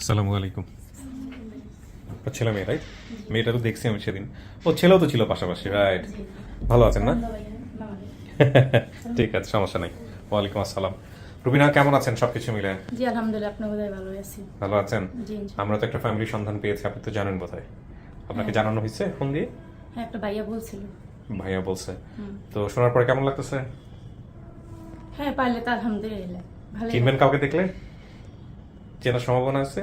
আসসালামু আলাইকুম। আপনার ছেলে মেয়ে রাইট মেয়েটা তো দেখছি আমি সেদিন। ও ছেলেও তো ছিল পাশাপাশি রাইট ভালো আছেন না? ঠিক আছে সমস্যা নাই। ওয়ালাইকুম আসসালাম। রুবিনা কেমন আছেন? সবকিছু মিলে? জি আলহামদুলিল্লাহ আপনার বোধহয় ভালো আছি ভালো আছেন? আমরা তো একটা ফ্যামিলি সন্ধান পেয়েছি আপনি তো জানেন বোধহয়। আপনাকে জানানো হয়েছে ফোন দিয়ে? হ্যাঁ একটা ভাইয়া বলছিল। ভাইয়া বলছে। তো শোনার পরে কেমন লাগতেছে? হ্যাঁ পারলে তো আলহামদুলিল্লাহ। ভালো চিনবেন কাউকে দেখলে? চেনার সম্ভাবনা আছে?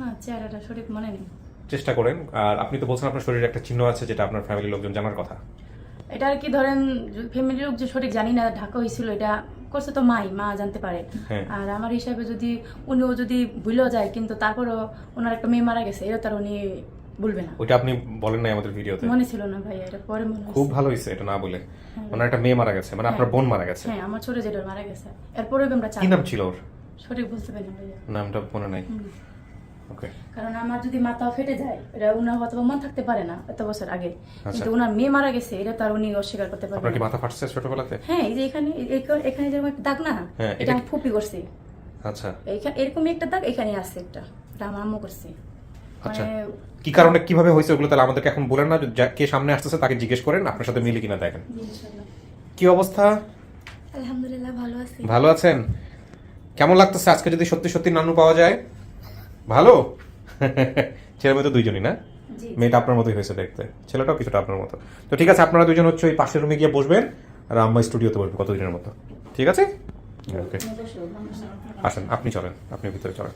না চেহারাটা সঠিক মনে নেই। চেষ্টা করেন। আর আপনি তো বলছেন আপনার শরীরে একটা চিহ্ন আছে যেটা আপনার ফ্যামিলির লোকজন জানার কথা। এটা আর কি ধরেন ফ্যামিলির লোক যে সঠিক জানি না ঢাকা হয়েছিল এটা করছে তো মাই মা জানতে পারে। হ্যাঁ। আর আমার হিসাবে যদি উনিও যদি ভুলেও যায় কিন্তু তারপরও ওনার একটা মেয়ে মারা গেছে এটা তার উনি বলবে না। ওইটা আপনি বলেন নাই আমাদের ভিডিওতে? মনে ছিল না ভাইয়া এটা পরে মনে। খুব ভালো হয়েছে এটা না বলে। ওনার একটা মেয়ে মারা গেছে মানে আপনার বোন মারা গেছে। হ্যাঁ আমার ছোট যেটা মারা গেছে। এরপরে আমরা কি নাম ছিল ওর? সঠিক বলতে পারি ভাইয়া। নামটা মনে নাই। ওকে কারণ আমার যদি মাথা ফেটে যায় এটা উনার হয়তো মন থাকতে পারে না এত বছর আগে। আচ্ছা। কিন্তু উনার মেয়ে মারা গেছে এটা তার উনি অস্বীকার করতে আপনার কি মাথা ফাটছে ছোটবেলাতে? হ্যাঁ এই যে এখানে এখানে যেরকম একটা দাগ না হ্যাঁ, এটা এটা আমি ফুপি করছি। আচ্ছা। এইখানে এরকমই একটা দাগ এখানে আছে একটা এটা আমার আম্মু করছে। আচ্ছা। মানে কি কারণে কীভাবে হয়েছে ওগুলো তাহলে আমাদেরকে এখন বলেন না কে সামনে আসতেছে তাকে জিজ্ঞেস করেন আপনার সাথে মিলে কিনা দেখেন। কি অবস্থা? আলহামদুলিল্লাহ ভালো আছি। ভালো আছেন? কেমন লাগতেছে আজকে যদি সত্যি সত্যি নানু পাওয়া যায়? ভালো? ছেলে মেয়ে তো দুইজনই না? মেয়েটা আপনার মতোই হয়েছে দেখতে। ছেলেটাও কিছুটা আপনার মতো। তো ঠিক আছে আপনারা দুজন হচ্ছে ওই পাশের রুমে গিয়ে বসবেন আর আম্মা স্টুডিওতে বসবে কতদিনের মতো। ঠিক আছে? ওকে আসেন আপনি চলেন আপনি ভিতরে চলেন।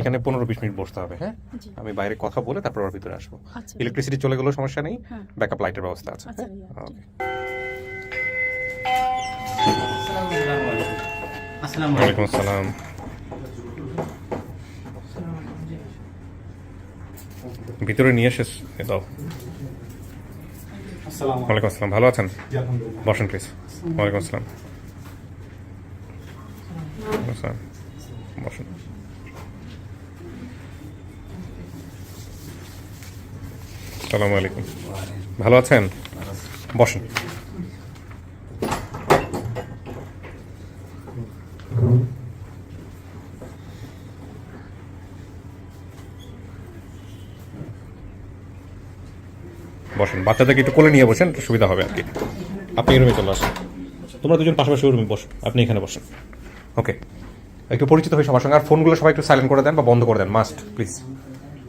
এখানে পনেরো বিশ মিনিট বসতে হবে হ্যাঁ? আমি বাইরে কথা বলে তারপর ওর ভিতরে আসব। আচ্ছা। ইলেকট্রিসিটি চলে গেলেও সমস্যা নেই হ্যাঁ। ব্যাকআপ লাইটের ব্যবস্থা আছে আচ্ছা, হ্যাঁ? ওকে আসসালামু ওয়ালাইকুম আসসালাম। ভিতরে নিয়ে এসে এ দাও। ওয়ালাইকুম আসসালাম ভালো আছেন? বসেন প্লিজ ওয়ালাইকুম আসসালাম। আসসালাম। বসেন। সালামু আলাইকুম। ভালো আছেন? বসেন। বসেন, বাচ্চাদেরকে একটু কোলে নিয়ে বসেন, একটু সুবিধা হবে আর কি। আপনি রুমে চলে আসেন। তোমরা দুজন পাশাপাশি রুমে বসো, আপনি এখানে বসেন। ওকে একটু পরিচিত হয়ে সবার সঙ্গে। আর ফোনগুলো সবাই একটু সাইলেন্ট করে দেন বা বন্ধ করে দেন। মাস্ট প্লিজ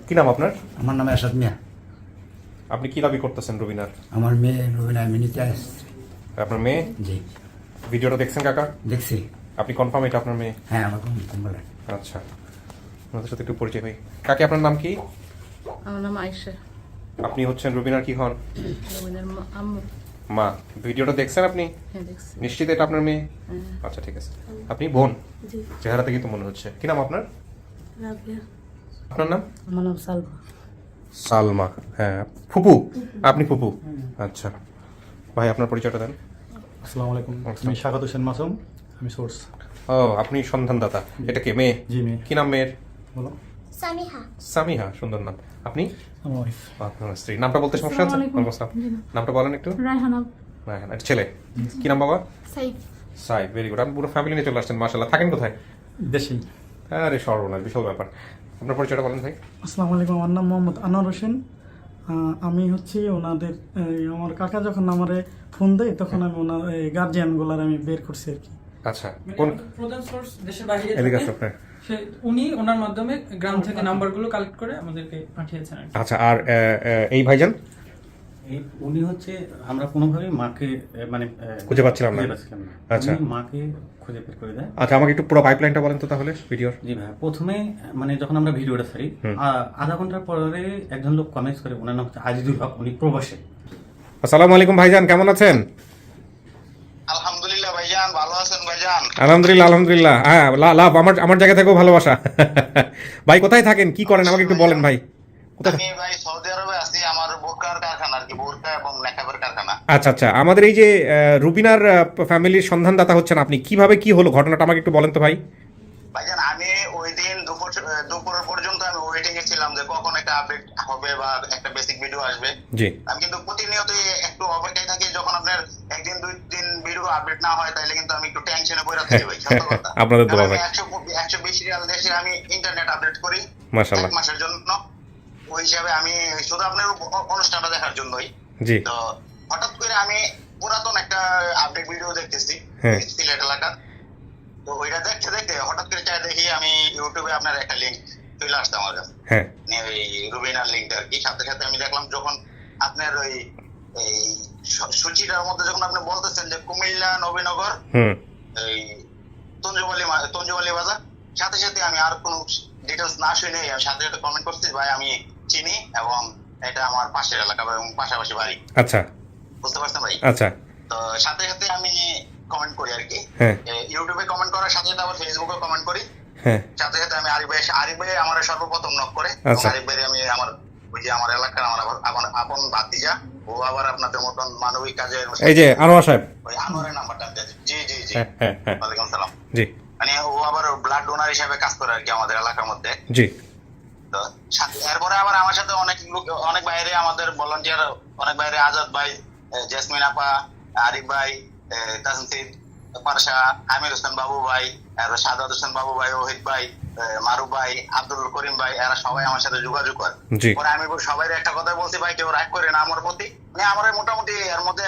কি নাম আপনার? আমার নাম এরশাদ মিয়া। আপনি কি দাবি করতেছেন রবিনার? আমার মেয়ে রবিনা মিনিতে আসছে। আপনার মেয়ে? জি। ভিডিওটা দেখছেন কাকা? দেখছি। আপনি কনফার্ম এটা আপনার মেয়ে? হ্যাঁ আমার কোন কোন বলে আচ্ছা। ওনাদের সাথে একটু পরিচয় হই। কাকে আপনার নাম কি? আমার নাম আয়েশা। আপনি হচ্ছেন রবিনার কি হন? রবিনের মা- আম্মু। মা। ভিডিওটা দেখছেন আপনি? হ্যাঁ নিশ্চিত এটা আপনার মেয়ে? হ্যাঁ। আচ্ছা ঠিক আছে। আপনি বোন? জি। চেহারা থেকে তো মনে হচ্ছে। কি নাম আপনার? রাবিয়া। আপনার নাম? আমার নাম সালমা। সালমা হ্যাঁ। ফুপু আপনি ফুপু? আচ্ছা। ভাই আপনার পরিচয়টা দেন। আসসালামু আলাইকুম। আমি স্বাগত হোসেন মাসুম আমি সোর্স। ও আপনি সন্ধানদাতা। এটা কে মেয়ে? জি মেয়ে। কি নাম মেয়ের? বলো। সামিহা। সামিহা সুন্দর নাম। আপনি? আমার ওয়াইফ আপনার স্ত্রী। নামটা বলতে সমস্যা আছে। নামটা বলেন একটু। রায়হানা। এটা ছেলে। কি নাম বাবা? সাইফ। সাই ভেরি গুড আপনি পুরো ফ্যামিলি নিয়ে চলে আসছেন মাসাল্লাহ থাকেন কোথায়? দেশেই। আরে সর্বনাশ বিশাল ব্যাপার। আপনার পরিচয়টা বলেন ভাই। আসসালামু আলাইকুম আমার নাম মোহাম্মদ আনোয়ার হোসেন। আমি হচ্ছি ওনাদের আমার কাকা যখন আমারে ফোন দেয় তখন আমি ওনার গার্জিয়ানগুলার আমি বের করছি আর কি। আচ্ছা কোন প্রধান সোর্স দেশের বাইরে এদিকে আছে আপনার। উনি ওনার মাধ্যমে গ্রাম থেকে নাম্বারগুলো কালেক্ট করে আমাদেরকে পাঠিয়েছেন আচ্ছা আর এই ভাইজান? এই উনি হচ্ছে আমরা কোনোভাবেই মাকে মানে খুঁজে পাচ্ছিলাম না। আচ্ছা। মাকে খুঁজে বের করে দেয়। আচ্ছা আমাকে একটু পুরো পাইপলাইনটা বলেন তো তাহলে ভিডিওর। জি ভাই প্রথমে মানে যখন আমরা ভিডিওটা ছাড়ি আধা ঘণ্টার পরে একজন লোক কমেন্টস করে ওনার নাম হচ্ছে আজিজুল হক উনি প্রবাসে। আসসালামু আলাইকুম ভাইজান কেমন আছেন? আলহামদুলিল্লাহ ভাইজান ভালো আছেন ভাইজান? আলহামদুলিল্লাহ আলহামদুলিল্লাহ। হ্যাঁ লাভ আমার আমার জায়গা থেকেও ভালোবাসা। ভাই কোথায় থাকেন? কি করেন? আমাকে একটু বলেন ভাই। কোথায় ভাই সৌদি আরবে আছি আমার বোরকার কারখানা আর কি বোরকা এবং নেকাবের কারখানা আচ্ছা আচ্ছা। আমাদের এই যে রুবিনার ফ্যামিলির সন্ধানদাতা হচ্ছেন আপনি কীভাবে কি হলো ঘটনাটা আমাকে একটু বলেন তো ভাই। ভাইজান আমি ওই দিন দুপুর দুপুর পর্যন্ত আমি ওয়েটিং এ ছিলাম যে কখন একটা আপডেট হবে বা একটা বেসিক ভিডিও আসবে। জি। আমি কিন্তু প্রতিনিয়ত একটু অপেক্ষায় থাকি যখন আপনার একদিন দুই দিন ভিডিও আপডেট না হয় তাহলে কিন্তু আমি একটু টেনশনে পড়ে থাকি ভাই আপনাদের দোয়া ভাই। রিয়াল দেশে আমি ইন্টারনেট আপডেট করি মাশাআল্লাহ। মাসের জন্য। ওই হিসাবে আমি শুধু আপনার অনুষ্ঠানটা দেখার জন্যই। জি। তো হঠাৎ করে আমি পুরাতন একটা আপডেট ভিডিও দেখতেছি হ্যাঁ। সিলেট এলাকার তো ওইটা দেখতে দেখতে হঠাৎ করে চাই দেখি আমি ইউটিউবে আপনার একটা লিঙ্ক চলে আসছে আমার কাছে। হ্যাঁ। ওই রুবিনার লিঙ্কটা আর কি। সাথে সাথে আমি দেখলাম যখন আপনার ওই এই সূচিটার মধ্যে যখন আপনি বলতেছেন যে কুমিল্লা নবীনগর এই তঞ্জুমালি তঞ্জুমালি বাজার সাথে সাথে আমি আর কোনো ডিটেলস না শুনে আমি সাথে সাথে কমেন্ট করছি ভাই আমি চিনি এবং এটা আমার পাশের এলাকা এবং পাশাপাশি বাড়ি। আচ্ছা। বুঝতে পারছেন ভাই? আচ্ছা। তো সাথে সাথে আমি কমেন্ট করি আর কি। হ্যাঁ। ইউটিউবে কমেন্ট করার সাথে সাথে আবার ফেসবুকে কমেন্ট করি। হ্যাঁ। সাথে সাথে আমি আরিফ ভাই আরিফ ভাই আমার সর্বপ্রথম নক করে। আচ্ছা। আরিফ ভাই আমি আমার ওই যে আমার এলাকার আমার আমার আপন ভাতিজা। ও আবার আপনাদের মতন মানবিক কাজে এই যে আনোয়ার সাহেব। ওই আনোয়ারের নাম্বারটা জি জি জি। হ্যাঁ ওয়ালাইকুম সালাম। জি। মানে ও আবার ব্লাড ডোনার হিসেবে কাজ করে আর কি আমাদের এলাকার মধ্যে। জি। এরপরে আবার আমার সাথে অনেক লোক অনেক বাইরে আমাদের ভলান্টিয়ার অনেক বাইরে আজাদ ভাই এ, জেসমিন আপা আরিফ ভাই এ, তাসনসিদ পারসা আমির হোসেন বাবু ভাই আর সাদাত হোসেন বাবু ভাই ওহিদ ভাই এ, মারুফ ভাই আব্দুল করিম ভাই এরা সবাই আমার সাথে যোগাযোগ করে। পরে আমি সবাই একটা কথা বলছি ভাই কেউ রাগ করে না আমার প্রতি? মানে আমার মোটামুটি এর মধ্যে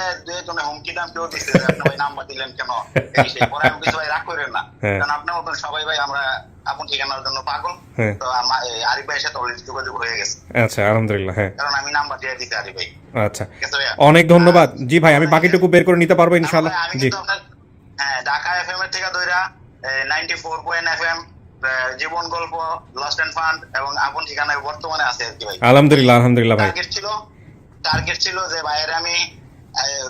হুমকি দাম কেউ দিচ্ছে আপনি ভাই নাম্বার দিলেন কেন? পরে আমি কিছু ভাই রাগ করেন না। হ্যাঁ। কারণ আপনার মতন সবাই ভাই আমরা আপন ঠিকানার জন্য পাগল। হ্যাঁ। তো আমার আরিফ ভাইয়ের সাথে অলরেডি যোগাযোগ হয়ে গেছে। আচ্ছা আলহামদুলিল্লাহ হ্যাঁ। কারণ আমি নাম্বার দিয়ে দিতে আরিফ ভাই। আচ্ছা? অনেক ধন্যবাদ। জি ভাই আমি বাকিটুকু বের করে নিতে পারব ইনশাআল্লাহ। আমি জি। হ্যাঁ ঢাকা এফএম এর থেকে নাইনটি ফোর পয়েন্ট জীবন গল্প লস্ট এন্ড ফান্ড এবং আপন ঠিকানায় বর্তমানে আছে আর কি ভাই। আলহামদুলিল্লাহ আলহামদুলিল্লাহ ভাই। টার্গেট ছিল টার্গেট ছিল যে ভাইয়ের আমি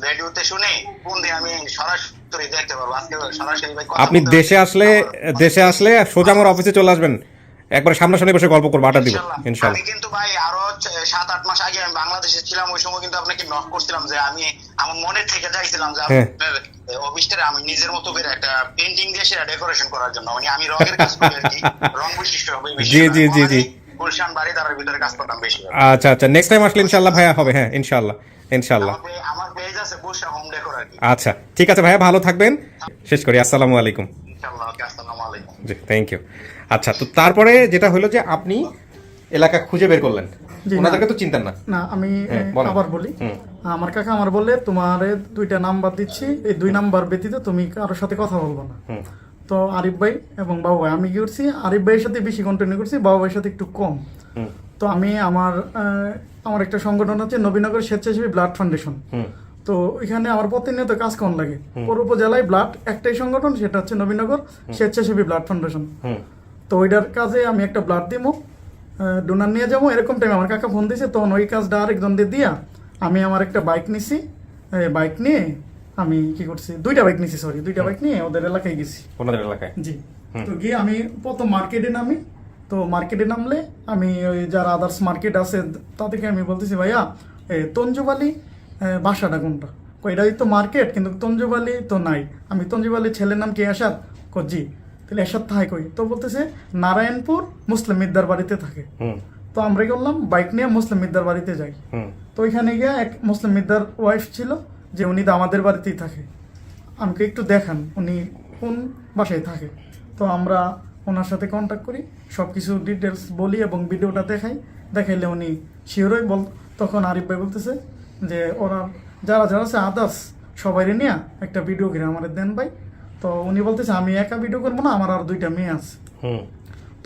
রেডিওতে শুনে কোন দিন আমি সরাসরি দেখতে পারব। আজকে সরাসরি ভাই আপনি দেশে আসলে দেশে আসলে সোজা আমার অফিসে চলে আসবেন। একবার সামনাসামনি বসে গল্প করব আড্ডা দিব ইনশাল্লাহ। ইনশাল্লাহ। আমি কিন্তু ভাই আরও সাত আট মাস আগে আমি বাংলাদেশে ছিলাম ওই সময় কিন্তু আপনাকে নক করছিলাম যে আমি আমার মনে থেকে চাইছিলাম যে হ্যাঁ। আপনার অফিসটা আমি নিজের মতো করে একটা পেন্টিং দিয়ে সেটা ডেকোরেশন করার জন্য। মানে আমি রঙের কাজ করি আর কি। রং বিশিষ্ট হবে জি, জি, জি, জি। গুলশান বাড়ি তার ভিতরে কাজ করতাম বেশি আচ্ছা আচ্ছা। নেক্সট টাইম আসলে ইনশাল্লাহ ভাইয়া হবে হ্যাঁ ইনশাল্লাহ ইনশাল্লাহ আমার পেজ আছে বুলশা হোম ডেকোর আর কি। আচ্ছা ঠিক আছে ভাইয়া ভালো থাকবেন। শেষ করি আসসালামু আলাইকুম। ইনশাআল্লাহ আসসালামু আলাইকুম। জি থ্যাংক ইউ আচ্ছা তো তারপরে যেটা হলো যে আপনি এলাকা খুঁজে বের করলেন। ওনাদেরকে তো চিনতেন না। না আমি হ্যাঁ, আবার বলি। হুম। আমার কাকা আমার বলে তোমার দুইটা নাম্বার দিচ্ছি। এই দুই নাম্বার ব্যতীত তুমি কারোর সাথে কথা বলব না। তো আরিফ ভাই এবং বাবু ভাই আমি কি করছি আরিফ ভাইয়ের সাথে বেশি কন্টিনিউ করছি বাবু ভাইয়ের সাথে একটু কম। তো আমি আমার আমার একটা সংগঠন আছে নবীনগর স্বেচ্ছাসেবী ব্লাড ফাউন্ডেশন। তো এখানে আমার প্রতিনিয়ত কাজ কম লাগে। পৌর উপজেলায় ব্লাড একটাই সংগঠন সেটা হচ্ছে নবীনগর স্বেচ্ছাসেবী ব্লাড ফাউন্ডেশন। তো ওইটার কাজে আমি একটা ব্লাড দিব ডোনার নিয়ে যাব। এরকম টাইমে আমার কাকা ফোন দিয়েছে তখন ওই কাজটা আরেকজন দিয়ে দিয়া আমি আমার একটা বাইক নিছি বাইক নিয়ে আমি কি করছি দুইটা বাইক নিছি সরি দুইটা বাইক নিয়ে ওদের এলাকায় গেছি। ওনাদের এলাকায়? জি। তো গিয়ে আমি প্রথম মার্কেটে নামি তো মার্কেটে নামলে আমি ওই যারা আদার্স মার্কেট আছে তাদেরকে আমি বলতেছি ভাইয়া তঞ্জুবালি বাসাটা কোনটা? এটাই তো মার্কেট কিন্তু তঞ্জুবালি তো নাই। আমি তঞ্জুবালি ছেলের নাম কি এসাদ কো জি। তাহলে এসাদ থাকে কই? তো বলতেছে নারায়ণপুর মুসলিম মিদ্দার বাড়িতে থাকে। তো আমরা করলাম বাইক নিয়ে মুসলিম মিদ্দার বাড়িতে যাই। তো ওইখানে গিয়ে এক মুসলিম মিদ্দার ওয়াইফ ছিল যে উনি তো আমাদের বাড়িতেই থাকে। আমাকে একটু দেখান উনি কোন বাসায় থাকে। তো আমরা ওনার সাথে কন্ট্যাক্ট করি সব কিছু ডিটেলস বলি এবং ভিডিওটা দেখাই। দেখাইলে উনি শিওরই বল তখন আরিফ ভাই বলতেছে যে ওরা যারা যারা আছে আদার্স সবাই নিয়ে একটা ভিডিও করে আমাদের দেন ভাই। তো উনি বলতেছে আমি একা ভিডিও করব না আমার আর দুইটা মেয়ে আছে।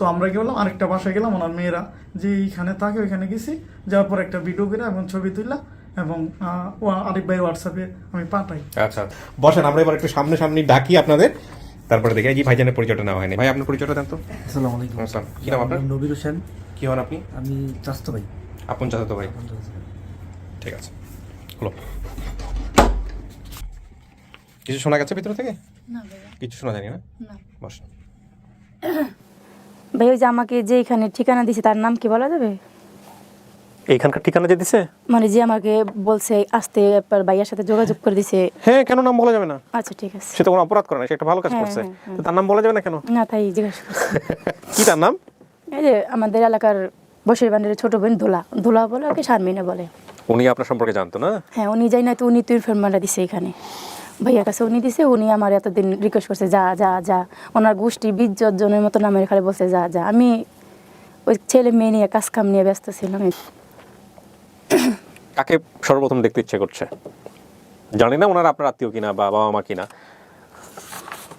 তো আমরা কি বললাম আরেকটা বাসায় গেলাম ওনার মেয়েরা যে এইখানে থাকে ওইখানে গেছি যাওয়ার পর একটা ভিডিও করে এবং ছবি তুললাম এবং ও আরিফ ভাই হোয়াটসঅ্যাপে আমি পাঠাই। আচ্ছা বসেন আমরা এবার একটু সামনে সামনে ডাকি আপনাদের তারপরে দেখি এই যে ভাইজানের পরিচয়টা নেওয়া হয়নি। ভাই আপনার পরিচয়টা দেন তো। আসসালামু আলাইকুম। আসসালাম। কি নাম আপনার? নবীর হোসেন। কি হন আপনি? আমি চাস্ত ভাই। আপন চাচাতো ভাই। ঠিক আছে হলো কিছু শোনা গেছে ভিতর থেকে? না কিছু শোনা যায়নি না? না। বসেন। ভাই ওই যে আমাকে যে এখানে ঠিকানা দিছে তার নাম কি বলা যাবে? এইখানকার ঠিকানা যে দিছে? মানে যে আমাকে বলছে আসতে একবার ভাইয়ার সাথে যোগাযোগ করে দিছে। হ্যাঁ কেন নাম বলা যাবে না? আচ্ছা ঠিক আছে। সে তো কোনো অপরাধ করে না সে একটা ভালো কাজ হ্যাঁ, করছে। হ্যাঁ, হ্যাঁ। তো তার নাম বলা যাবে না কেন? না তাই জিজ্ঞাসা করছি। কি তার নাম? এই যে আমাদের এলাকার বসির বান্ডের ছোট বোন দোলা। দোলা বলে ওকে শারমিনে বলে। উনি আপনার সম্পর্কে জানতো না? হ্যাঁ উনি যাই না তো উনি তুই ফেরমানটা দিছে এখানে। ভাইয়ার কাছে উনি দিছে উনি আমার এতদিন রিকোয়েস্ট করছে যা যা যা। ওনার গোষ্ঠী বিজ্জত জনের মতো নামের খালি বলছে যা যা। আমি ওই ছেলে মেয়ে নিয়ে কাজ কাম নিয়ে ব্যস্ত ছিলাম। কাকে সর্বপ্রথম দেখতে ইচ্ছে করছে? জানি না ওনার আপনার আত্মীয় কিনা বা বাবা মা কিনা।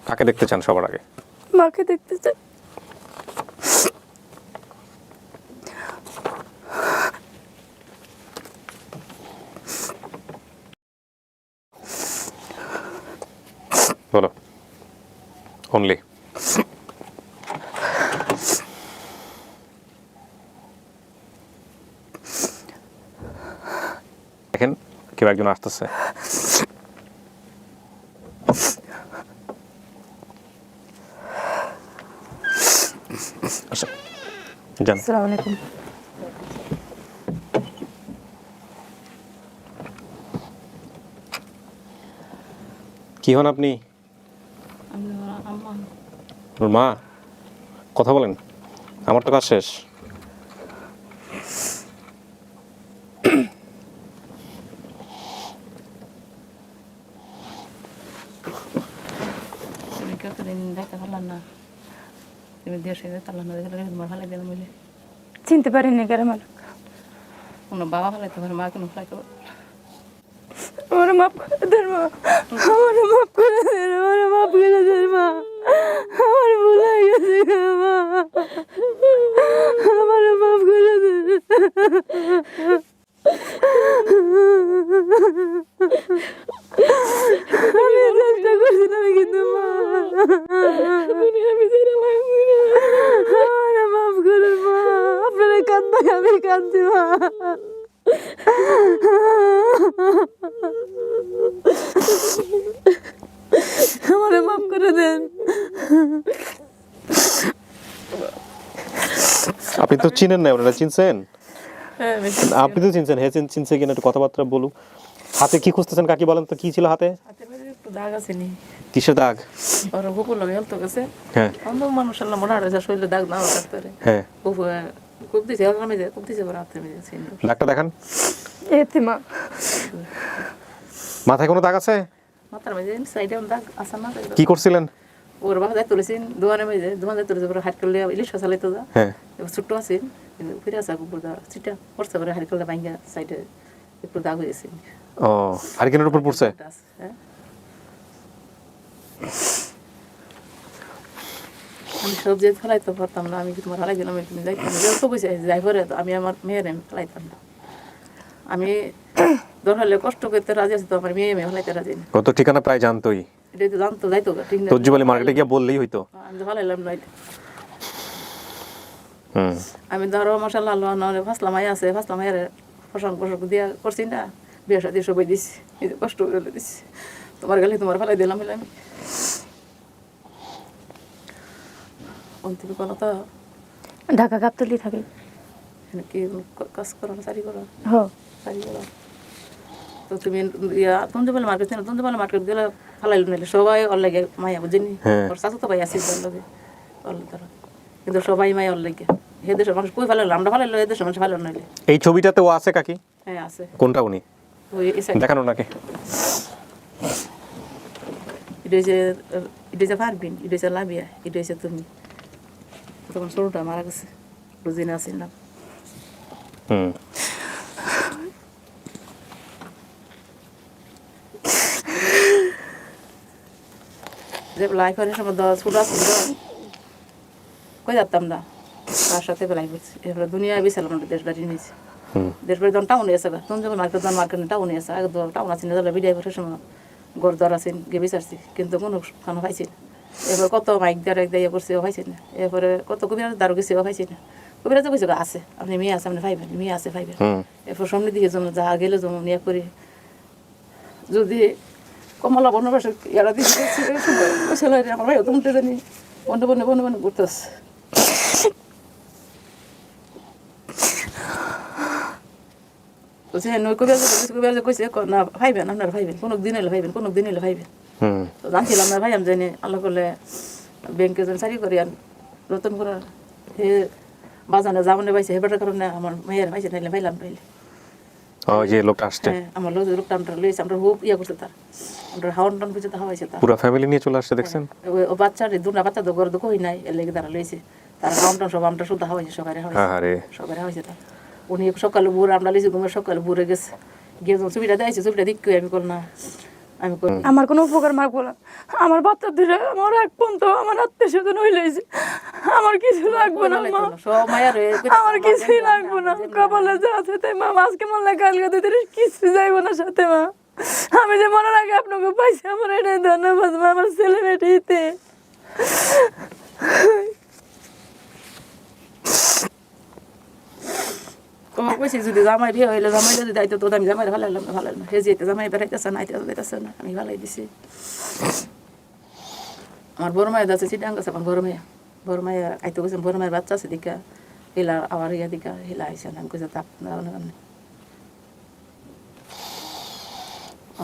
কাকে দেখতে চান সবার আগে? মাকে দেখতে চাই বলো অনলি দেখেন কেউ একজন আসতেছে। আচ্ছা আসসালামু আলাইকুম। কি হন আপনি? ওর মা কথা বলেন আমার তো কাজ শেষ। চিনতে পারিনি মালিক। কোনো বাবা ভালো তোমার মা কোনো ভালো আমার মাফ করে দেন মা। আমার মাফ করে দেন আমার মাফ করে দেন মা আমার ভুল হয়ে গেছে গো মা আমার মাফ করে দেন আমি চেষ্টা করছিলাম কিন্তু মা আমার মাফ করে মা আপনারা কান্দাকে আমি কান্দছি মা আমারে মাফ করে দেন আপনি তো চিনেন না ওনারা চিনছেন? আপনি তো চিনছেন। হ্যাঁ চিন- চিনছে কিনা একটু কথাবার্তা বলুক। হাতে কি খুঁজতেছেন? কাকি বলেন তো কি ছিল হাতে? হাতের মধ্যে একটু দাগ আছে নি। কিসের দাগ? ওর কুকুর লাগে হেলতে গেছে। হ্যাঁ। মানুষ আল্লাহ মনে হয় শরীরে দাগ হ্যাঁ। খুব দিছে মেজে খুব দিছে মেজে দাগটা দেখান। এতে মা। মাথায় কোনো দাগ আছে? মাথার মেজে সাইডে দাগ আছে না? কি করছিলেন? ওর বাবা তুলেছেন দোকানে যাই তুলেছে হাট করলে ইলিশ ফসালাইতো যা হ্যাঁ। ছোট্ট আছে কিন্তু ফিরে আসা কুকুর দা চিটা পড়ছে পরে হাট করলে ভাঙ্গা সাইডে একটু দাগ হয়েছে ও হারিকেনের উপর পড়ছে? হ্যাঁ। আমি সবজি ফেলাইতে পারতাম না আমি কি তোমার হারাই যাইতাম না। তো যাই পরে তো আমি আমার মেয়ের আমি ফেলাইতাম না। আমি দরকারে কষ্ট করতে রাজি আছি তো আমার মেয়ে মেয়ে ফেলাইতে রাজি না। কত ঠিকানা প্রায় জানতোই। এটাই তো জানতো যাইতো ঠিক না। তজ্জুবালি মার্কেটে গিয়ে বললেই হইতো। আমি তো ফেলাইলাম না হুম। আমি ধরো আল্লাহ নলে ফাসলাম আই আছে ফাসলাম আয়ের ফসং ফসক দিয়া করছি না। বিয়ে সাথে সবাই দিছি এই যে কষ্ট করে দিছি। তোমার গালে তোমার ফেলাই দিলাম বলে আমি। অন্তিম কোনো তো ঢাকা গাবতলি থাকে। কি কাজ করো চারি করো হ। চারি করো তো তুমি ইয়া তুমি বলে মার্কেট তুমি বলে মার্কেট দিলে ফেলাইল নিলে সবাই ওর লাগে মায়া বুঝিনি হ্যাঁ। ওর শাশু তো ভাই আসিস ওর লাগে ওর ধরো। কিন্তু সবাই মায়া ওর লাগে। হে দেশের মানুষ কই ফেলাইলো আমরা ফেলাইলো এ দেশের মানুষ ফেলাইলো নাইলে। এই ছবিটাতে ও আছে কাকি? হ্যাঁ আছে। কোনটা উনি? দেখানো নাকি? এটা হচ্ছে এটা হচ্ছে পারবিন এটা হচ্ছে লাভিয়া এটা হচ্ছে তুমি। তখন ছোটটা মারা গেছে। রোজিনা আসছিলাম হুম। যে লাই করে সময় দশ ছোট আসছিল কই যেতাম না? তার সাথে বেলাই করছি এরপরে দুনিয়ায় বেসালাম আমরা দেশ বাড়ি নিয়েছি। দেশ বাড়ি তখন টাউনে এসে তখন যখন মার্কেট তখন মার্কেট টাউনে এসে আগে টাউন আছে না বিদায় করে সময় গড় দর আছে গিয়ে বিচারছি। কিন্তু কোনো খানো পাইছি না। এরপর কত মাইক দেওয়ার এক দিয়ে করছে পাইছি না। এরপরে কত কবিরাজ দারু গেছে পাইছি না। কবিরাজ কইছে আছে। আপনি মেয়ে আছে আপনি পাইবেন মেয়ে আছে পাইবেন হুম। এরপর সামনের দিকে যেমন যা গেলে যেমন ইয়ে করি যদি কমলা বনবাস ইয়ারা দিকে ছেলে আমার ভাই তুমি জানি বন্ধু বন্ধু বন্ধু বন্ধু ঘুরতেস বলছে নই কবিরাজ কবিরাজ কইছে না ভাইবেন আপনারা ভাইবেন কোনো দিন এলে ভাইবেন কোনো দিন এলে ভাইবেন। তো জানছিলাম না ভাই আমি জানি আল্লাহ করলে ব্যাংকে যেন চাকরি করি আর নতুন করে হে বাজানে জামানে পাইছে হেবাটার কারণে আমার মেয়ের পাইছে নাইলে পাইলাম পাইলে যে লোকটা আসছে। হ্যাঁ আমার লোক লোকটা আমরা লইছে আমরা খুব ইয়ে করছে তার। আমরা হাওয়ান টান পর্যন্ত হাওয়াইছে তার। পুরো ফ্যামিলি নিয়ে চলে আসছে দেখছেন? ও বাচ্চা রে দুটা বাচ্চা তো ঘরে তো কই নাই এর লেগে তারা লইছে। তারা হাওয়ান টান সব আমরা শুদ্ধ হাওয়াইছে সবাই হাওয়াইছে। আরে সবাই হাওয়াইছে তার। উনি সকালে ভোর আমরা লইছি ঘুমের সকালে ভোরে গেছে। গিয়ে ছবিটা দেখাইছে ছবিটা দিক আমি করলাম না। আমি কই আমার কোনো উপকার মারবো না। আমার বাচ্চা দিলে আমার এক পর্যন্ত আমার আত্মীয় স্বজন হইলেছে আমার কিছু লাগবে না মা। আমার কিছুই লাগবে না। কপালে যা আছে তাই মা আজকে মরলে কালকে দুদিন কিছু যাইবো না সাথে মা। আমি যে মনে আগে আপনাকে পাইছি আমার এটাই ধন্যবাদ মা আমার ছেলে মেয়েটিতে। তোমার কইছি যদি জামাই বিয়ে হইলে জামাই যদি দায়িত্ব তো আমি জামাই ভালো লাগলাম ভালো লাগলাম হে যেতে জামাই বেড়াইতেছে না আইতে যাইতেছে না আমি ভালাই দিছি আমার বড় মায়ের আছে চিটাং আছে আমার বড় মেয়ে বড় মায়ের আইতে গেছে বড় মায়ের বাচ্চা আছে দিকা হিলা আবার ইয়া দিকা হিলা আইসে না আমি কইছে তাপ না না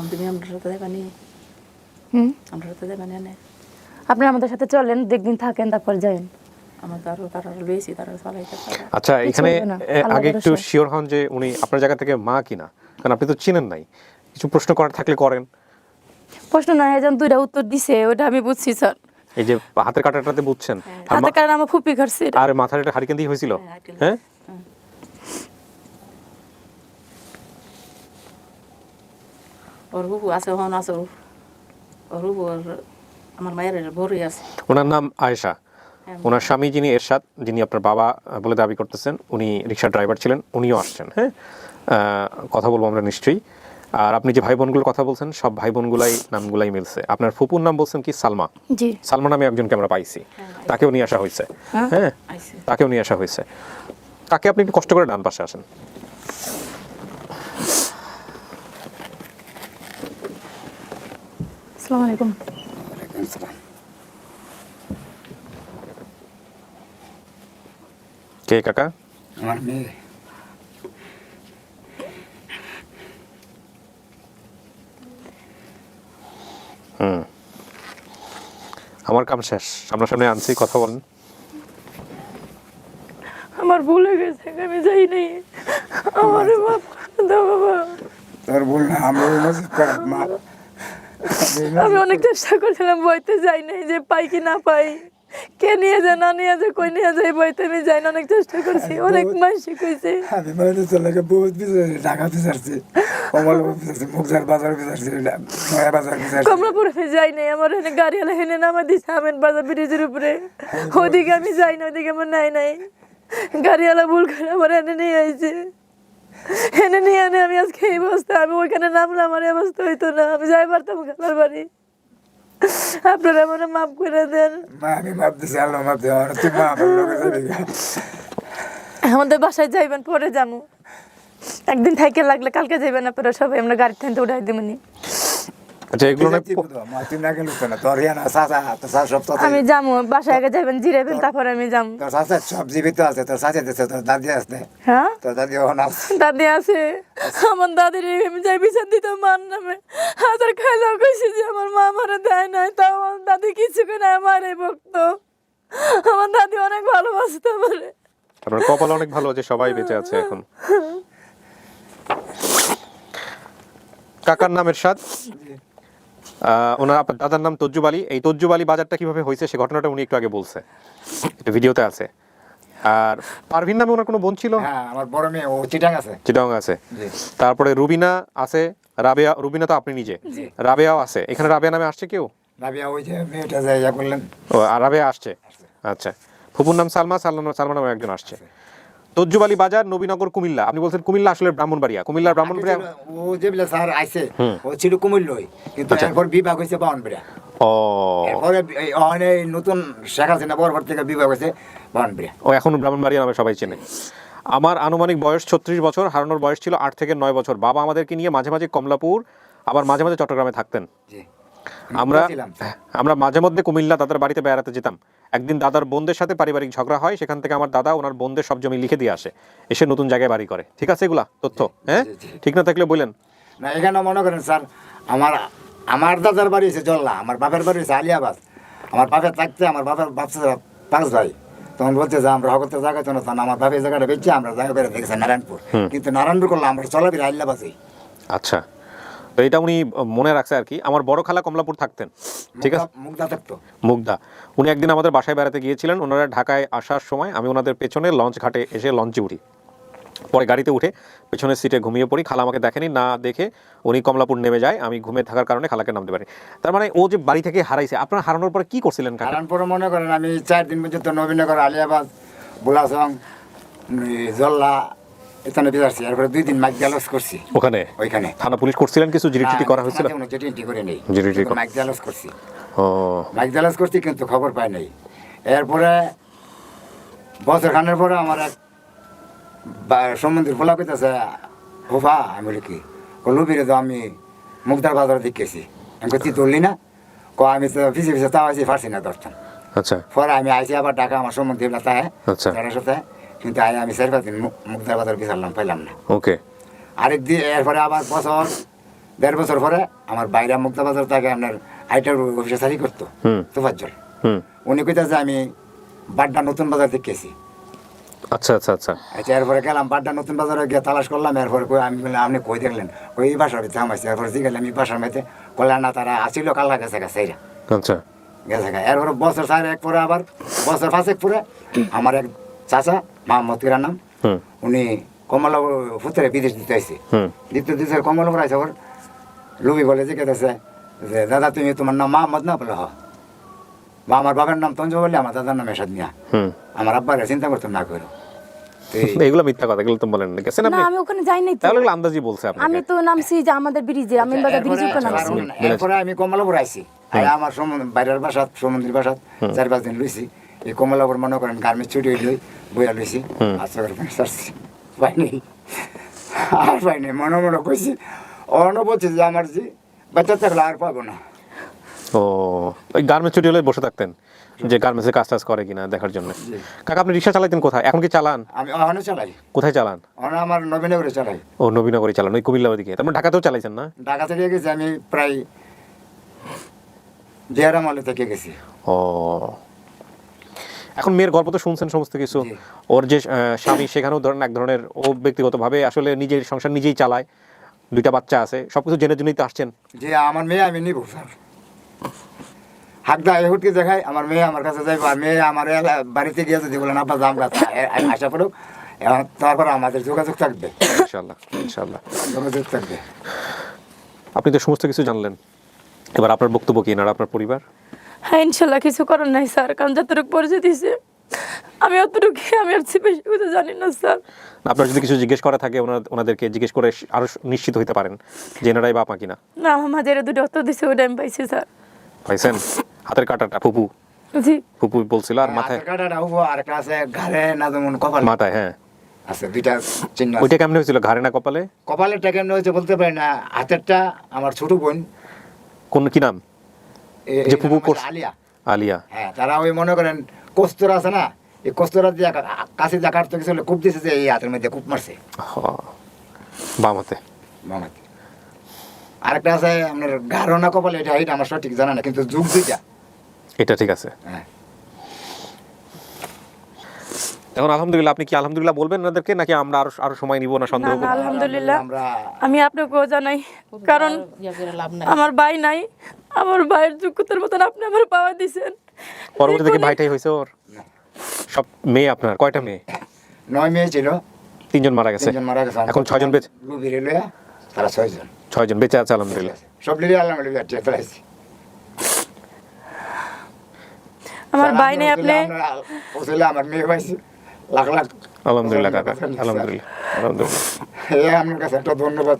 তুমি আমার সাথে দেবা নি হুম আমার সাথে দেবা নে আপনি আমাদের সাথে চলেন দেখদিন থাকেন তারপর যাবেন আচ্ছা এখানে হবে না, আগে একটু শিওর হন যে উনি আপনার জায়গা থেকে মা কিনা কারণ আপনি তো চিনেন নাই। কিছু প্রশ্ন করার থাকলে করেন। প্রশ্ন নয় একজন দুইটা উত্তর দিছে ওটা আমি বুঝছি স্যার। এই যে হাতের কাটাটাতে বুঝছেন। আর হাতে মা- কারণ আমার ফুপি ঘরছে আর মাথার একটা হারিকেন দিয়ে হয়েছিল? হ্যাঁ, হ্যাঁ? ওর বুবু আছে হন আছে ওর ওর আমার মায়ের বড়ই আছে। ওনার নাম আয়েশা। ওনার স্বামী যিনি এরশাদ যিনি আপনার বাবা বলে দাবি করতেছেন উনি রিক্সা ড্রাইভার ছিলেন উনিও আসছেন হ্যাঁ? আহ, কথা বলব আমরা নিশ্চয়ই। আর আপনি যে ভাই বোনগুলোর কথা বলছেন সব ভাই বোনগুলাই নামগুলাই মিলছে। আপনার ফুপুর নাম বলছেন কি? সালমা। জি। সালমা নামে একজনকে আমরা পাইছি। তাকেও নিয়ে আসা হয়েছে হ্যাঁ আইছে তাকেও নিয়ে আসা হয়েছে। তাকে আপনি একটু কষ্ট করে ডান পাশে আসেন? আসসালামু আলাইকুম ওয়ালাইকুম আসসালাম কে কাকা? আমার মেয়ে। হুম। আমার কাম শেষ। আপনার সামনে আনছি কথা বলেন। আমার ভুল হয়ে গেছে আমি যাই নাই আমার বাপ দাও বাবা। তোর বল না আমরা মসজিদ করার মা। আমি অনেক চেষ্টা করছিলাম বইতে যাই নাই যে পাই কি না পাই। কে নিয়ে যায় না নিয়ে যায় কই নিয়ে যায় বইতে আমি যাই না অনেক চেষ্টা করছি অনেক মাসি কইছে আমি বাইরে চলে গিয়ে বহুত বিচারছি ঢাকা বিচারছি কমল বিচারছি মুগজার বাজার বিচারছি নয়া বাজার বিচারছি কমলাপুরে আমি যাই নাই আমার এখানে গাড়ি আলা হেনে নামা দিছে আমের বাজার ব্রিজের উপরে। ওদিকে আমি যাই না ওদিকে আমার নাই নাই। গাড়িওয়ালা ভুল করে আমার এনে নিয়ে আইছে। এনে নিয়ে এনে আমি আজকে এই অবস্থা আমি ওইখানে নামলাম আমার এই অবস্থা হইতো না আমি যাই পারতাম খেলার বাড়ি। আপনারা আমার মাফ করে দেন। আমি ভাবতেছি আল্লাহ মাফ দেওয়া তুই মা আমার লোকে যাবি গা। আমাদের বাসায় যাইবেন পরে যাব একদিন থাইকে লাগলে কালকে যাইবেন আপনারা সবাই আমরা গাড়ি থেকে উঠাই দেবনি আমি যাব বাসায় আগে যাইবেন জিরাইবেন তারপরে আমি যাব তোর চাচা সব জীবিত আছে তোর দিছে তোর দাদি আছে। হ্যাঁ? তোর দাদি ওখানে দাদি আছে। আমার দাদির আমি যাই বিচার দিত মার নামে। হাজার খাইলেও কইছি যে আমার মা আমারে দেয় নাই তাও আমার দাদি কিছু করে আমারে বকতো। আমার দাদি অনেক ভালোবাসতো আমারে। আপনার কপাল অনেক ভালো যে সবাই বেঁচে আছে এখন। কাকার নামের আহ, ওনার আপনার দাদার নাম তজ্জুব আলী। এই তজ্জুব আলী বাজারটা কীভাবে হয়েছে সে ঘটনাটা উনি একটু আগে বলছে। এটা ভিডিওতে আছে। আর পারভিন নামে ওনার কোনো বোন ছিল? হ্যাঁ আমার বড় মেয়ে ও চিটাং আছে। চিটাং আছে। তারপরে রুবিনা আছে রাবেয়া রুবিনা তো আপনি নিজে। রাবেয়াও আছে। এখানে রাবেয়া নামে আসছে কেউ? রাবিয়া ওই যে মেয়েটা যাই করলেন। ও আর রাবেয়া আসছে? আচ্ছা। ফুপুর নাম সালমা সালমা সালমা নামে একজন আসছে। তজ্জুব আলী বাজার নবীনগর কুমিল্লা। আপনি বলছেন কুমিল্লা আসলে ব্রাহ্মণবাড়িয়া। কুমিল্লার ব্রাহ্মণবাড়িয়া ও যেগুলো স্যার আইছে ও ছিল কুমিল্লই কিন্তু এরপর বিভাগ হয়েছে ও। এরপরে নতুন শেখ হাসিনা থেকে বিভাগ হয়েছে ও এখন ব্রাহ্মণবাড়িয়া নামে সবাই চেনে। আমার আনুমানিক বয়স ছত্রিশ বছর হারানোর বয়স ছিল আট থেকে নয় বছর। বাবা আমাদেরকে নিয়ে মাঝে মাঝে কমলাপুর আবার মাঝে মাঝে চট্টগ্রামে থাকতেন। জি। আমরা আমরা মাঝে মধ্যে কুমিল্লা দাদার বাড়িতে বেড়াতে যেতাম। একদিন দাদার বোনদের সাথে পারিবারিক ঝগড়া হয় সেখান থেকে আমার দাদা ওনার বোনদের সব জমি লিখে দিয়ে আসে। এসে নতুন জায়গায় বাড়ি করে। ঠিক আছে এগুলা? তথ্য হ্যাঁ। ঠিক না থাকলে বললেন না এখানে মনে করেন স্যার আমার আমার দাদার বাড়ি হয়েছে জল্লা আমার বাপের বাড়ি হয়েছে আলিয়াবাদ। আমার বাপের থাকতে আমার বাপের বাপসা পাঁচ ভাই। তখন বলছে যে আমরা হকতে জায়গা তো না আমার বাপের জায়গাটা বেঁচে আমরা জায়গা বেড়ে দেখেছি নারায়ণপুর। কিন্তু নারায়ণপুর করলে আমরা চলাবির আইল্লা আচ্ছা। তো এটা উনি মনে রাখছে আর কি। আমার বড় খালা কমলাপুর থাকতেন ঠিক আছে? মুগ্ধা থাকতো মুগ্ধা। উনি একদিন আমাদের বাসায় বেড়াতে গিয়েছিলেন ওনারা ঢাকায় আসার সময় আমি ওনাদের পেছনে লঞ্চ ঘাটে এসে লঞ্চে উঠি। পরে গাড়িতে উঠে পেছনের সিটে ঘুমিয়ে পড়ি খালা আমাকে দেখেনি না দেখে উনি কমলাপুর নেমে যায় আমি ঘুমে থাকার কারণে খালাকে নামতে পারি। তার মানে ও যে বাড়ি থেকে হারাইছে আপনার হারানোর পরে কি করছিলেন নারায়ণপুরে মনে করেন আমি চার দিন পর্যন্ত নবীনগর আলিয়াবাদ বুলাসং জল্লা এখানে বিচারছি এরপরে দুই দিন মাইক জালস করছি। ওখানে? ওইখানে। থানা পুলিশ করছিলেন কিছু? জিডিটি করা হয়েছিল? জেটিটি করে নেই। জিডিটি মাইক জালস করছি। ও। মাইক জালাস করছি কিন্তু খবর পাই নাই। এরপরে বছর খানের পরে আমার এক সম্বন্ধীর ফোলা কইতেছে হোফা আমি বলি কি লুবিরে তো আমি মুগদার বাজারে দেখেছি আমি তুই ধরলি না? ক আমি তো পিছিয়ে পিছিয়ে তাও আছি পারছি না দশটা আচ্ছা। পরে আমি আইসি আবার টাকা আমার সম্বন্ধে তাই আচ্ছা। সপ্তাহে কিন্তু আমি চার পাঁচ দিন মু- মুগদার বাজার বিচারলাম পাইলাম না। ওকে। আরেক দিন এরপরে আবার বছর দেড় বছর পরে আমার বাইরে মুক্তা বাজার থেকে আপনার আইটার অফিসে চাকরি করতো হুম। তোফাজ্জল হুম। উনি কইতাছে আমি বাড্ডা নতুন বাজার থেকে গেছি আচ্ছা আচ্ছা আচ্ছা। আচ্ছা এরপরে গেলাম বাড্ডা নতুন বাজারে গিয়ে তালাশ করলাম এরপরে কই আমি বললাম আপনি কই দেখলেন? ওই এই বাসার ভিতরে থামাইছে। এরপরে জিগেলাম এই বাসার মেতে করলেন না তারা আসিল কাল্লা গেছে গেছে আচ্ছা। গেছে এরপরে বছর চার এক পরে আবার বছর পাঁচ এক পরে আমার এক চাচা মোহাম্মদ কিরার নাম। উনি কমলা ফুতরে বিদেশ দিতে আসছে হুম। দ্বিতীয় দিতে কমলা করে আছে ওর লুবি বলে যে কেটেছে যে দাদা তুমি তোমার নাম মোহাম্মদ না? বলে হ। বা আমার বাবার নাম তঞ্জ বললে আমার দাদার নাম এসাদ মিয়া। আমার আব্বার চিন্তা করতাম না করো। এগুলো মিথ্যা কথা এগুলো তো বলেন না। গেছেন আপনি? আমি ওখানে যাই নাই তো। তাহলে এগুলো আন্দাজি বলছে আমি তো নামছি যে আমাদের ব্রিজে আমিন বাজার ব্রিজে উপর নামছি। এরপরে- এরপরে আমি কমলাপুর আইছি। আর আমার বাইরের বাসাত সমুদ্রের বাসাত চার পাঁচ দিন লইছি এই কমলাপুর মনে করেন গার্মেন্টস ছুটি হইলই বইয়া লইছি। আচ্ছা করে ছাড়ছি। পাইনি আর পাইনি মনে মনে কইছি অন্য বলছি যে আমার যে বাচ্চা থাকলে আর পাবো না। ও ওই গার্মেন্টস ছুটি হলে বসে থাকতেন যে গার্মেন্টসে কাজ টাজ করে কিনা দেখার জন্য। কাকা আপনি রিক্সা চালাতেন কোথায়? এখন কি চালান? আমি অহনে চালাই। কোথায় চালান? অহনে আমার নবীনগরে চালাই। ও নবীনগরে চালান ওই কুমিল্লা ওদিকে তারপর ঢাকাতেও চালাইছেন না? ঢাকা থেকে গেছি আমি প্রায় জিয়ারাম আলে থেকে গেছি। ও এখন মেয়ের গল্প তো শুনছেন সমস্ত কিছু। ওর যে স্বামী সেখানেও ধরেন এক ধরনের ও ব্যক্তিগতভাবে আসলে নিজের সংসার নিজেই চালায়। দুইটা বাচ্চা আছে সবকিছু জেনে জেনেই তো আসছেন। যে আমার মেয়ে আমি নিব স্যার। হাকদা এহুটকে আমার মেয়ে আমার কাছে যাইব মেয়ে আমার বাড়িতে গিয়ে যদি বলেন আব্বা আমরা আশা এবং তারপর আমাদের যোগাযোগ থাকবে। ইনশাল্লাহ ইনশাল্লাহ যোগাযোগ থাকবে। আপনি তো সমস্ত কিছু জানলেন। এবার আপনার বক্তব্য কি না আপনার পরিবার? হ্যাঁ ইনশাল্লাহ কিছু করার নাই স্যার কারণ যতটুকু পরিচয় দিয়েছে আমি অতটুকু আমি আর বেশি কিছু জানি না স্যার। আপনার যদি কিছু জিজ্ঞেস করা থাকে ওনার ওনাদেরকে জিজ্ঞেস করে আরও নিশ্চিত হইতে পারেন যে এনারাই বাপ মা কিনা না আমার মাঝে দুটো অত দিছে ওইটা আমি পাইছি স্যার। পাইছেন? হাতের কাটাটা ফুপু। জি। ফুপু বলছিল আর মাথায় কাটাটা উবো, আর আছে ঘাড়ে না যেমন কপাল। মাথায় হ্যাঁ। আছে দুইটা চিহ্ন আছে। ওইটা কেমন হয়েছিল ঘাড়ে না কপালে? কপালেরটা কেমন হয়েছে বলতে পারি না হাতেরটা আমার ছোট বোন। কোন কি নাম? যে নাম আলিয়া। আলিয়া। হ্যাঁ তারা ওই মনে করেন কস্তরা আছে না? এই কস্তুরা দিয়ে কা- কাছে যা কাটতে গেছে কূপ দিয়েছে যে এই হাতের মধ্যে কূপ মারছে। বাম হাতে। মামাতে আরেকটা আছে আপনার গারো কপাল এটা এটা আমার সঠিক জানা না কিন্তু যুগ দুইটা। এটা ঠিক আছে। হ্যাঁ। এখন আলহামদুলিল্লাহ আপনি কি আলহামদুলিল্লাহ বলবেন ওনাদেরকে নাকি আমরা আরও আরও সময় নিব না সন্দেহ করব? আলহামদুলিল্লাহ আমরা আমি আপনাকেও জানাই কারণ করে লাভ নাই। আমার ভাই নাই আমার ভাইয়ের যোগ্যতার মতন আপনি আমার পাওয়া দিছেন। পরবর্তী থেকে ভাইটাই হয়েছে ওর? সব মেয়ে আপনার কয়টা মেয়ে? নয় মেয়ে ছিল। তিনজন মারা গেছে। তিনজন মারা গেছে। এখন ছয়জন বেঁচে তারা ছয়জন। ছয়জন বেঁচে আছে আলহামদুলিল্লাহ। সব লিগে আলহামদুলিল্লাহ আমার ভাই নেই আপনি? আমার মেয়ে পাইছি। লাখ লাখ। আলহামদুলিল্লাহ কাকা। আলহামদুলিল্লাহ আলহামদুলিল্লাহ। আপনার কাছে একটা ধন্যবাদ।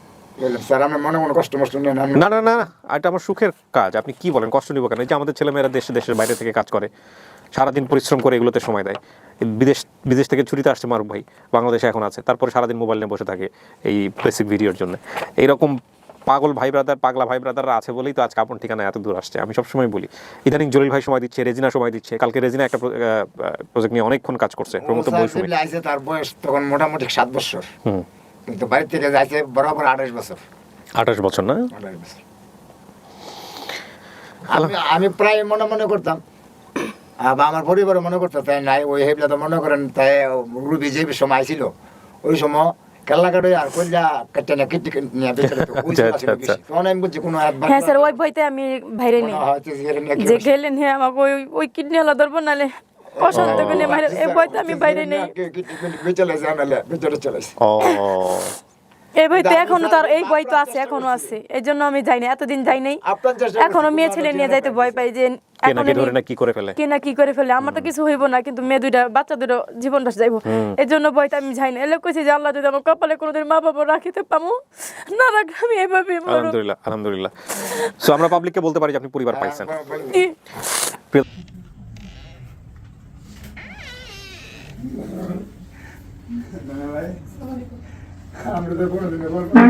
স্যার মনে মনে কষ্ট মষ্ট না না না না, এটা আমার সুখের কাজ। আপনি কি বলেন? কষ্ট নিব কেন? এই যে আমাদের ছেলেমেয়েরা দেশে দেশের বাইরে থেকে কাজ করে সারাদিন পরিশ্রম করে এগুলোতে সময় দেয়। বিদেশ বিদেশ থেকে ছুটিতে আসছে মারুফ ভাই বাংলাদেশে এখন আছে। তারপরে সারাদিন মোবাইল নিয়ে বসে থাকে এই বেসিক ভিডিওর জন্য। এইরকম পাগল ভাই ব্রাদার পাগলা ভাই ব্রাদাররা আছে বলেই তো আজকে আপন ঠিকানা এত দূর আসছে। আমি সবসময় বলি ইদানিং জলিল ভাই সময় দিচ্ছে রেজিনা সময় দিচ্ছে। কালকে রেজিনা একটা প্রজেক্ট নিয়ে অনেকক্ষণ কাজ করছে প্রমোদ তার বয়স তখন মোটামুটি সাত বছর। কিন্তু বাড়ি থেকে যাইছে বরাবর আঠাশ বছর। আঠাশ বছর না? আঠাশ বছর। আমি প্রায় মনে মনে করতাম। আবার আমার পরিবারে মনে করতে তাই নাই ওই হেবলা তো মনে করেন তাই রুবি যে সময় ছিল ওই সময় কাটে আর কইলা কেটে না কেটে নিয়ে বেচারা তো ওই। তখন আমি বলছি কোনো একবার হ্যাঁ স্যার ওই ভয়তে আমি বাইরে নেই যে গেলেন হ্যাঁ আমাকে ওই ওই কিডনি হলো ধরবো নালে অশান্ত করে বাইরে এই ভয়তে আমি বাইরে নেই বেচালে জানালে বেচারে চলেছে ও এই ভয় তো এখনও তার এই ভয় তো আছে এখনও আছে। এই জন্য আমি যাই না এতদিন যাই নাই। এখনও মেয়ে ছেলে নিয়ে যাইতে ভয় পাই যে কে এখন নাকি ধরে না কি করে ফেলে? কে না কি করে ফেলে? আমার তো কিছু হইব না কিন্তু মেয়ে দুইটা বাচ্চা দুটো জীবনটা যাইবো। এই জন্য আমি যাই না এলে কইছি যে আল্লাহ যদি আমার কপালে কোনোদিন মা বাবা রাখিতে পামো না রাখলে আমি মরব। আলহামদুলিল্লাহ আলহামদুলিল্লাহ। সো আমরা পাবলিককে বলতে পারি যে আপনি পরিবার পাইছেন। কি- আমরা তো কোনোদিন না